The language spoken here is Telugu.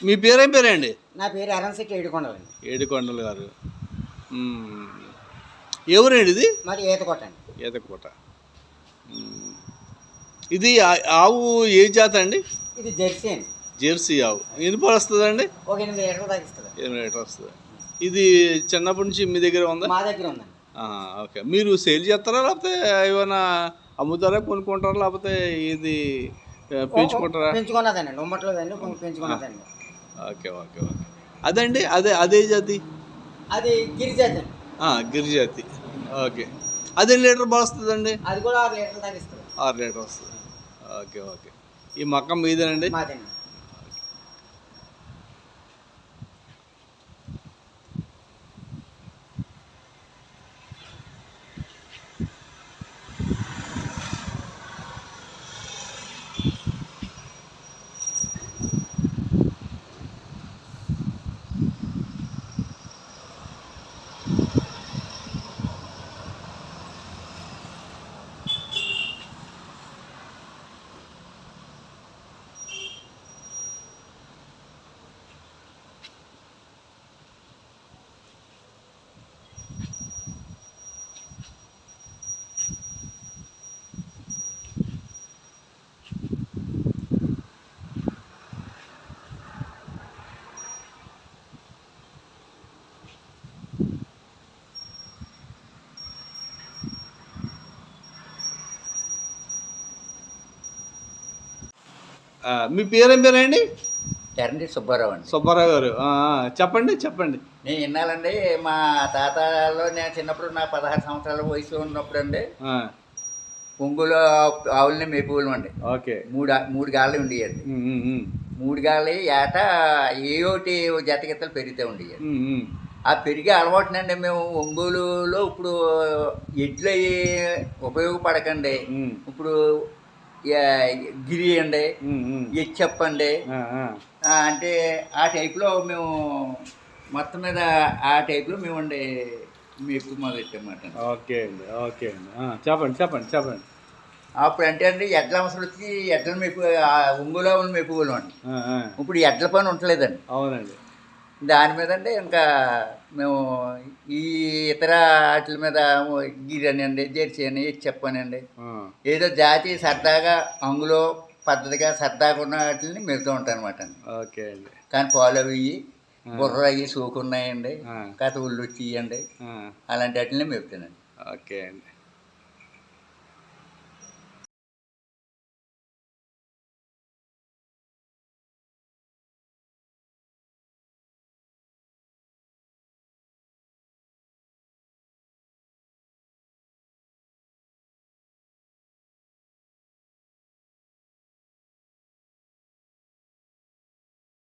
మీ పేరేం పేరండి? నా పేరు అరంశెట్టి ఏడుకొండలండి ఏడుకొండలు గారు. మ్మ్. ఎవరండి ఇది? మాది ఈత కొట్టండి ఈతకోట మ్మ్. ఇది ఆ- ఆవు ఏ జాత అండి? ఇది జెర్సీ అండి. జెర్సీ ఆవు. ఎన్ని పాలు వస్తుందండి? ఒక ఎనిమిది లీటర్లు తగ్గిస్తుంది ఎనిమిది లీటర్ వస్తుంది. ఇది చిన్నప్పటి నుంచి మీ దగ్గర ఉందా? మా దగ్గర ఉందండి. ఓకే. మీరు సేల్ చేస్తారా లేకపోతే ఏమైనా అమ్ముతారా కొనుక్కుంటారా లేకపోతే ఇది ఆ, పెంచుకుంటారా? పెంచుకున్నదండి. ఉమ్మట్లేదండి పెంచుకున్నదండి. Okay okay okay. అదండి? అదే అదే జాతి? అది గిరిజాతి. అండి గిరిజాతి. ఓకే. అదే లీటర్ బాగా వస్తుందండి అది కూడా ఆరు లీటర్లు తగ్గిస్తుంది. ఆరు లీటర్ వస్తుంది. Okay okay. ఈ మక్కం మీదేనండి. మీ పేరేం పేరండి? ఎర్రంటి సుబ్బారావు అండి. సుబ్బారావు గారు. చెప్పండి చెప్పండి. నేను విన్నానండి మా తాతలో నేను చిన్నప్పుడు నా పదహారు సంవత్సరాల వయసులో ఉన్నప్పుడు అండి ఒంగులో ఆవులని మేపుకోలేం అండి. ఓకే. మూడు మూడు గాళ్ళు ఉండేయండి. మూడు గాళ్ళు ఏటా ఏ ఒకటి జతగిత్తలు పెరిగితే ఉండేవి ఉమ్, ఉమ్. ఆ పెరిగే అలవాటునండి మేము ఒంగోలులో ఇప్పుడు ఎడ్లు ఉపయోగపడకండి. ఇప్పుడు యా- గిరి అండి ఉమ్, ఉమ్. చెప్పండి అంటే ఆ టైప్లో మేము మొత్తం మీద ఆ టైప్లో మేము ఉండే మీకు మొదలెట్టామాట ఓకే అండి ఓకే అండి. చెప్పండి చెప్పండి చెప్పండి. అప్పుడు అంటే అండి ఎడ్ల అవసరం వచ్చి ఎడ్ల మెప్పు ఆ ఒంగులో ఉన్న అండి. ఇప్పుడు ఎడ్ల పని ఉండలేదండి అవునండి. దాని మీద అంటే ఇంకా మేము ఈ ఇతర వాటి మీద గిరి అండి జెర్సీ అని చెప్పానండి ఏదో జాతి సరదాగా అంగులో పద్ధతిగా సరదాగా ఉన్న వాటిని మెరుతూ ఉంటాను అనమాట ఓకే అండి. కానీ పాలు అవి బుర్ర అవి సోకున్నాయండి. కథ ఉళ్ళు వచ్చి అలాంటి వాటిని మెరుతానండి ఓకే అండి.